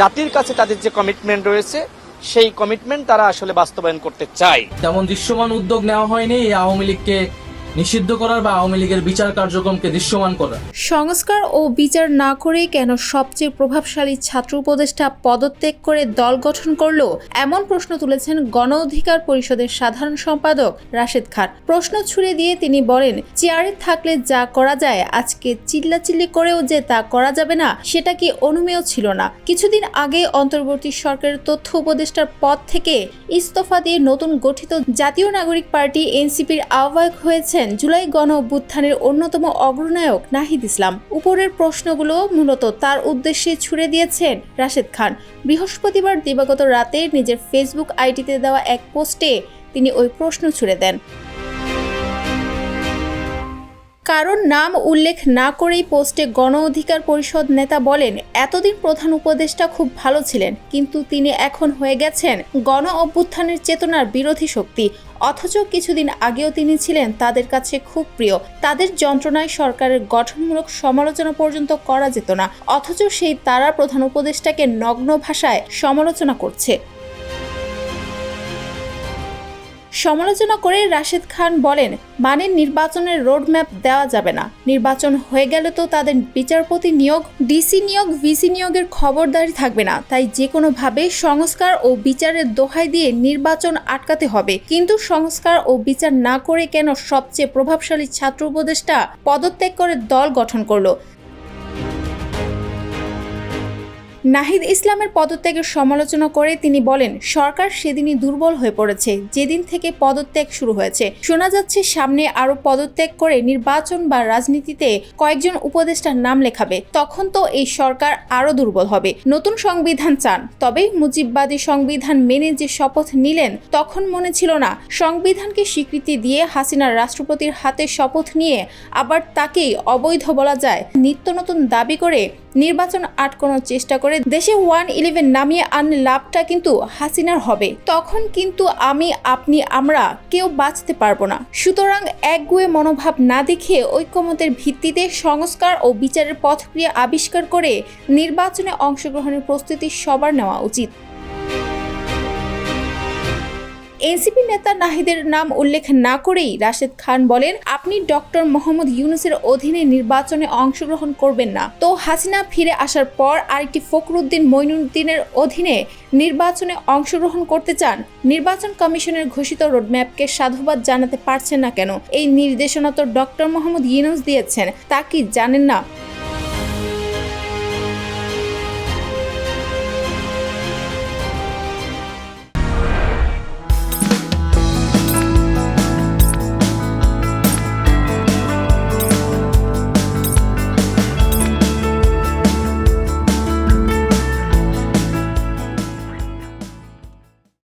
জাতির কাছে তাদের যে কমিটমেন্ট রয়েছে, সেই কমিটমেন্ট তারা আসলে বাস্তবায়ন করতে চায়। তেমন দৃশ্যমান উদ্যোগ নেওয়া হয়নি আওয়ামী লীগকে নিষিদ্ধ করার বা আওয়ামী লীগের বিচার কার্যক্রমকে দৃশ্যমান করার সংস্কার ও বিচার না করেই কেন সবচেয়ে প্রভাবশালী ছাত্র উপদেষ্টা পদত্যাগ করে দল গঠন করল, এমন প্রশ্ন তুলেছেন গণ অধিকার পরিষদের সাধারণ সম্পাদক রাশেদ খান। প্রশ্ন ছুড়ে দিয়ে তিনি বলেন, চেয়ারে থাকলে যা করা যায়, আজকে চিল্লাচিল্লি করেও যে তা করা যাবে না, সেটা কি অনুমেয় ছিল না? কিছুদিন আগে অন্তর্বর্তী সরকারের তথ্য উপদেষ্টার পদ থেকে ইস্তফা দিয়ে নতুন গঠিত জাতীয় নাগরিক পার্টি এনসিপির আহ্বায়ক হয়েছেন জুলাই গণ অভ্যুত্থানের অন্যতম অগ্রনায়ক নাহিদ ইসলাম। উপরের প্রশ্নগুলো মূলত তার উদ্দেশ্যে ছুড়ে দিয়েছেন রাশেদ খান। বৃহস্পতিবার দিবাগত রাতে নিজের ফেসবুক আইডিতে দেওয়া এক পোস্টে তিনি ওই প্রশ্ন ছুড়ে দেন। কারণ নাম উল্লেখ না করেই পোস্টে গণ অধিকার পরিষদ নেতা বলেন, এতদিন প্রধান উপদেষ্টা খুব ভালো ছিলেন, কিন্তু তিনি এখন হয়ে গেছেন গণ অভ্যুত্থানের চেতনার বিরোধী শক্তি। অথচ কিছুদিন আগেও তিনি ছিলেন তাদের কাছে খুব প্রিয়। তাদের যন্ত্রণায় সরকারের গঠনমূলক সমালোচনা পর্যন্ত করা যেত না। অথচ সেই তারা প্রধান উপদেষ্টাকে নগ্ন ভাষায় সমালোচনা করছে। সমালোচনা করে রাশেদ খান বলেন মানে নির্বাচনের রোডম্যাপ দেওয়া যাবে না। নির্বাচন হয়ে গেলে তো তাদের বিচারপতি নিয়োগ, ডিসি নিয়োগ, ভিসি নিয়োগের খবরদারি থাকবে না। তাই যে কোনোভাবে সংস্কার ও বিচারের দোহাই দিয়ে নির্বাচন আটকাতে হবে। কিন্তু সংস্কার ও বিচার না করে কেন সবচেয়ে প্রভাবশালী ছাত্র উপদেষ্টা পদত্যাগ করে দল গঠন করল? নাহিদ ইসলামের পদত্যাগের সমালোচনা করে তিনি বলেন, সরকার সেদিনই দুর্বল হয়ে পড়েছে। যেদিন থেকে পদত্যাগ শুরু হয়েছে, শোনা যাচ্ছে সামনে আরও পদত্যাগ করে নির্বাচন বা রাজনীতিতে কয়েকজন উপদেষ্টার নাম লেখাবে। তখন তো এই সরকার আরও দুর্বল হবে। নতুন সংবিধান চান। তবে মুজিববাদী সংবিধান মেনে যে শপথ নিলেন, তখন মনে ছিল না, সংবিধানকে স্বীকৃতি দিয়ে হাসিনার রাষ্ট্রপতির হাতে শপথ নিয়ে আবার তাকেই অবৈধ বলা যায়। নিত্য নতুন দাবি করে নির্বাচন আটকানোর চেষ্টা করে দেশে ওয়ান ইলেভেন নামিয়ে আনলে লাভটা কিন্তু হাসিনার হবে। তখন কিন্তু আমি, আপনি, আমরা কেউ বাঁচতে পারব না। সুতরাং একগুয়ে মনোভাব না দেখে ঐক্যমতের ভিত্তিতে সংস্কার ও বিচারের পথক্রিয়া আবিষ্কার করে নির্বাচনে অংশগ্রহণের প্রস্তুতি সবার নেওয়া উচিত। এনসিপি নেতা নাহিদের নাম উল্লেখ না করেই রাশেদ খান বলেন, আপনি ডক্টর মোহাম্মদ ইউনুসের অধীনে নির্বাচনে অংশগ্রহণ করবেন না। তো হাসিনা ফিরে আসার পর আরেকটি ফখরুদ্দিন মইনুদ্দিনের অধীনে নির্বাচনে অংশগ্রহণ করতে চান। নির্বাচন কমিশনের ঘোষিত রোডম্যাপকে সাধুবাদ জানাতে পারছেন না কেন? এই নির্দেশনা তো ডক্টর মোহাম্মদ ইউনুস দিয়েছেন, তা কি জানেন না?